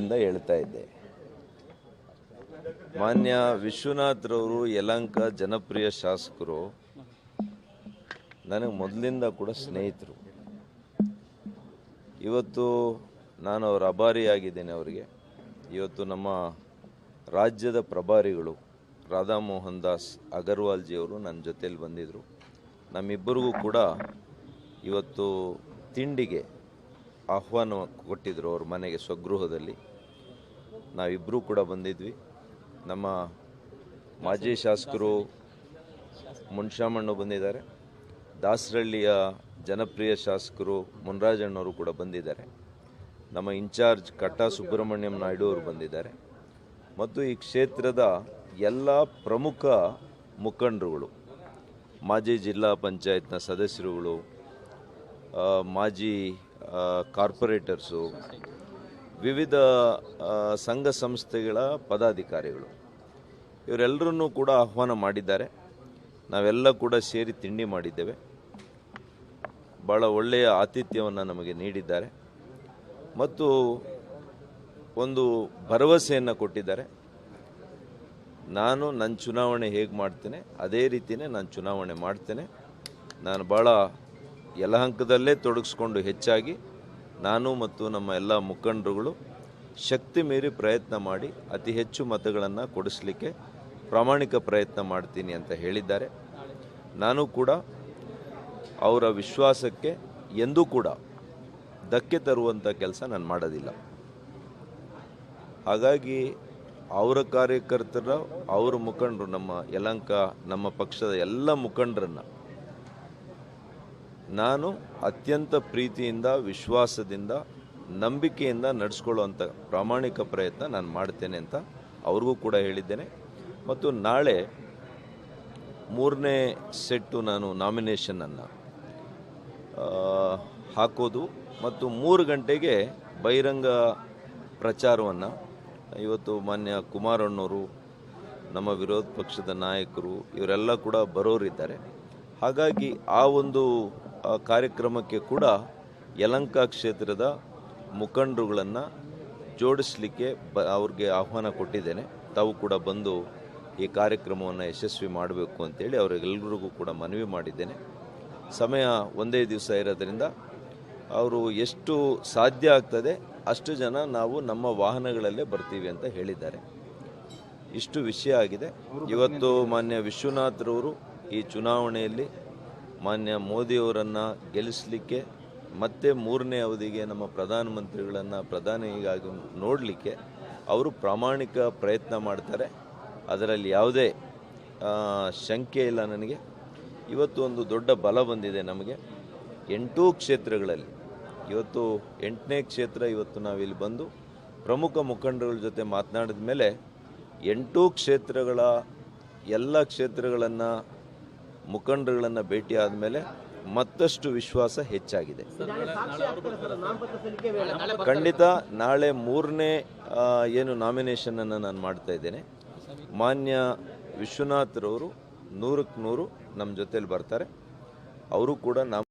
ಇಂದ ಹೇಳ್ತಾ ಇದ್ದೆ. ಮಾನ್ಯ ವಿಶ್ವನಾಥ್ರವರು ಯಲಂಕ ಜನಪ್ರಿಯ ಶಾಸಕರು, ನನಗೆ ಮೊದಲಿಂದ ಕೂಡ ಸ್ನೇಹಿತರು. ಇವತ್ತು ನಾನು ಅವರ ಅಭಾರಿಯಾಗಿದ್ದೇನೆ ಅವರಿಗೆ. ಇವತ್ತು ನಮ್ಮ ರಾಜ್ಯದ ಪ್ರಭಾರಿಗಳು ರಾಧಾಮೋಹನ್ ದಾಸ್ ಅಗರ್ವಾಲ್ಜಿಯವರು ನನ್ನ ಜೊತೆಯಲ್ಲಿ ಬಂದಿದ್ದರು ನಮ್ಮಿಬ್ಬರಿಗೂ ಕೂಡ ಇವತ್ತು ತಿಂಡಿಗೆ ಆಹ್ವಾನ ಕೊಟ್ಟಿದ್ದರು ಅವ್ರ ಮನೆಗೆ ಸ್ವಗೃಹದಲ್ಲಿ. ನಾವಿಬ್ಬರೂ ಕೂಡ ಬಂದಿದ್ವಿ. ನಮ್ಮ ಮಾಜಿ ಶಾಸಕರು ಮುನ್ಶಾಮಣ್ಣು ಬಂದಿದ್ದಾರೆ. ದಾಸರಳ್ಳಿಯ ಜನಪ್ರಿಯ ಶಾಸಕರು ಮುನ್ರಾಜಣ್ಣವರು ಕೂಡ ಬಂದಿದ್ದಾರೆ. ನಮ್ಮ ಇನ್ಚಾರ್ಜ್ ಕಟ್ಟಾ ಸುಬ್ರಹ್ಮಣ್ಯಂ ನಾಯ್ಡು ಅವರು ಬಂದಿದ್ದಾರೆ. ಮತ್ತು ಈ ಕ್ಷೇತ್ರದ ಎಲ್ಲ ಪ್ರಮುಖ ಮುಖಂಡರುಗಳು, ಮಾಜಿ ಜಿಲ್ಲಾ ಪಂಚಾಯತ್ನ ಸದಸ್ಯರುಗಳು ಮಾಜಿ ಕಾರ್ಪೊರೇಟರ್ಸು, ವಿವಿಧ ಸಂಘ ಸಂಸ್ಥೆಗಳ ಪದಾಧಿಕಾರಿಗಳು. ಇವರೆಲ್ಲರನ್ನೂ ಕೂಡ ಆಹ್ವಾನ ಮಾಡಿದ್ದಾರೆ. ನಾವೆಲ್ಲ ಕೂಡ ಸೇರಿ ತಿಂಡಿ ಮಾಡಿದ್ದೇವೆ. ಭಾಳ ಒಳ್ಳೆಯ ಆತಿಥ್ಯವನ್ನು ನಮಗೆ ನೀಡಿದ್ದಾರೆ. ಮತ್ತು ಒಂದು ಭರವಸೆಯನ್ನು ಕೊಟ್ಟಿದ್ದಾರೆ. ನಾನು ನನ್ನ ಚುನಾವಣೆ ಹೇಗೆ ಮಾಡ್ತೇನೆ, ಅದೇ ರೀತಿಯೇ ನಾನು ಚುನಾವಣೆ ಮಾಡ್ತೇನೆ. ನಾನು ಭಾಳ ಯಲಹಂಕದಲ್ಲೇ ತೊಡಗಿಸ್ಕೊಂಡು ಹೆಚ್ಚಾಗಿ ನಾನು ಮತ್ತು ನಮ್ಮ ಎಲ್ಲ ಮುಖಂಡರುಗಳು ಶಕ್ತಿ ಮೀರಿ ಪ್ರಯತ್ನ ಮಾಡಿ ಅತಿ ಹೆಚ್ಚು ಮತಗಳನ್ನು ಕೊಡಿಸ್ಲಿಕ್ಕೆ ಪ್ರಾಮಾಣಿಕ ಪ್ರಯತ್ನ ಮಾಡ್ತೀನಿ ಅಂತ ಹೇಳಿದ್ದಾರೆ. ನಾನು ಕೂಡ ಅವರ ವಿಶ್ವಾಸಕ್ಕೆ ಎಂದೂ ಕೂಡ ಧಕ್ಕೆ ತರುವಂಥ ಕೆಲಸ ನಾನು ಮಾಡೋದಿಲ್ಲ. ಹಾಗಾಗಿ ಅವರ ಕಾರ್ಯಕರ್ತರ, ಅವರ ಮುಖಂಡರು, ನಮ್ಮ ಯಲಂಕ ನಮ್ಮ ಪಕ್ಷದ ಎಲ್ಲ ಮುಖಂಡರನ್ನ ನಾನು ಅತ್ಯಂತ ಪ್ರೀತಿಯಿಂದ, ವಿಶ್ವಾಸದಿಂದ, ನಂಬಿಕೆಯಿಂದ ನಡೆಸ್ಕೊಳ್ಳುವಂಥ ಪ್ರಾಮಾಣಿಕ ಪ್ರಯತ್ನ ನಾನು ಮಾಡ್ತೇನೆ ಅಂತ ಅವ್ರಿಗೂ ಕೂಡ ಹೇಳಿದ್ದೇನೆ. ಮತ್ತು ನಾಳೆ ಮೂರನೇ ಸೆಟ್ಟು ನಾನು ನಾಮಿನೇಷನನ್ನು ಹಾಕೋದು. ಮತ್ತು ಮೂರು ಗಂಟೆಗೆ ಬಹಿರಂಗ ಪ್ರಚಾರವನ್ನು ಇವತ್ತು ಮಾನ್ಯ ಕುಮಾರಣ್ಣವರು, ನಮ್ಮ ವಿರೋಧ ಪಕ್ಷದ ನಾಯಕರು, ಇವರೆಲ್ಲ ಕೂಡ ಬರೋರಿದ್ದಾರೆ. ಹಾಗಾಗಿ ಆ ಒಂದು ಕಾರ್ಯಕ್ರಮಕ್ಕೆ ಕೂಡ ಯಲಂಕ ಕ್ಷೇತ್ರದ ಮುಖಂಡರುಗಳನ್ನು ಜೋಡಿಸಲಿಕ್ಕೆ ಬ ಅವ್ರಿಗೆ ಆಹ್ವಾನ ಕೊಟ್ಟಿದ್ದೇನೆ. ತಾವು ಕೂಡ ಬಂದು ಈ ಕಾರ್ಯಕ್ರಮವನ್ನು ಯಶಸ್ವಿ ಮಾಡಬೇಕು ಅಂತೇಳಿ ಅವರೆಲ್ಲರಿಗೂ ಕೂಡ ಮನವಿ ಮಾಡಿದ್ದೇನೆ. ಸಮಯ ಒಂದೇ ದಿವಸ ಇರೋದರಿಂದ ಅವರು ಎಷ್ಟು ಸಾಧ್ಯ ಆಗ್ತದೆ ಅಷ್ಟು ಜನ ನಾವು ನಮ್ಮ ವಾಹನಗಳಲ್ಲೇ ಬರ್ತೀವಿ ಅಂತ ಹೇಳಿದ್ದಾರೆ. ಇಷ್ಟು ವಿಷಯ ಆಗಿದೆ. ಇವತ್ತು ಮಾನ್ಯ ವಿಶ್ವನಾಥ್ರವರು ಈ ಚುನಾವಣೆಯಲ್ಲಿ ಮಾನ್ಯ ಮೋದಿಯವರನ್ನು ಗೆಲ್ಲಿಸಲಿಕ್ಕೆ ಮತ್ತೆ ಮೂರನೇ ಅವಧಿಗೆ ನಮ್ಮ ಪ್ರಧಾನಮಂತ್ರಿಗಳನ್ನು ಪ್ರಧಾನಿಗಾಗಿ ನೋಡಲಿಕ್ಕೆ ಅವರು ಪ್ರಾಮಾಣಿಕ ಪ್ರಯತ್ನ ಮಾಡ್ತಾರೆ. ಅದರಲ್ಲಿ ಯಾವುದೇ ಶಂಕೆ ಇಲ್ಲ ನನಗೆ. ಇವತ್ತು ಒಂದು ದೊಡ್ಡ ಬಲ ಬಂದಿದೆ ನಮಗೆ. ಎಂಟೂ ಕ್ಷೇತ್ರಗಳಲ್ಲಿ, ಇವತ್ತು ಎಂಟನೇ ಕ್ಷೇತ್ರ ಇವತ್ತು ನಾವಿಲ್ಲಿ ಬಂದು ಪ್ರಮುಖ ಮುಖಂಡರುಗಳ ಜೊತೆ ಮಾತನಾಡಿದ ಮೇಲೆ ಎಂಟೂ ಕ್ಷೇತ್ರಗಳ ಎಲ್ಲ ಕ್ಷೇತ್ರಗಳನ್ನು ಮುಖಂಡರುಗಳನ್ನು ಭೇಟಿ ಆದಮೇಲೆ ಮತ್ತಷ್ಟು ವಿಶ್ವಾಸ ಹೆಚ್ಚಾಗಿದೆ. ಖಂಡಿತ ನಾಳೆ ಮೂರನೇ ಏನು ನಾಮಿನೇಷನನ್ನು ನಾನು ಮಾಡ್ತಾ ಇದ್ದೇನೆ. ಮಾನ್ಯ ವಿಶ್ವನಾಥ್ರವರು ನೂರಕ್ಕೆ ನೂರು ನಮ್ಮ ಜೊತೇಲಿ ಬರ್ತಾರೆ. ಅವರು ಕೂಡ ನಾಮ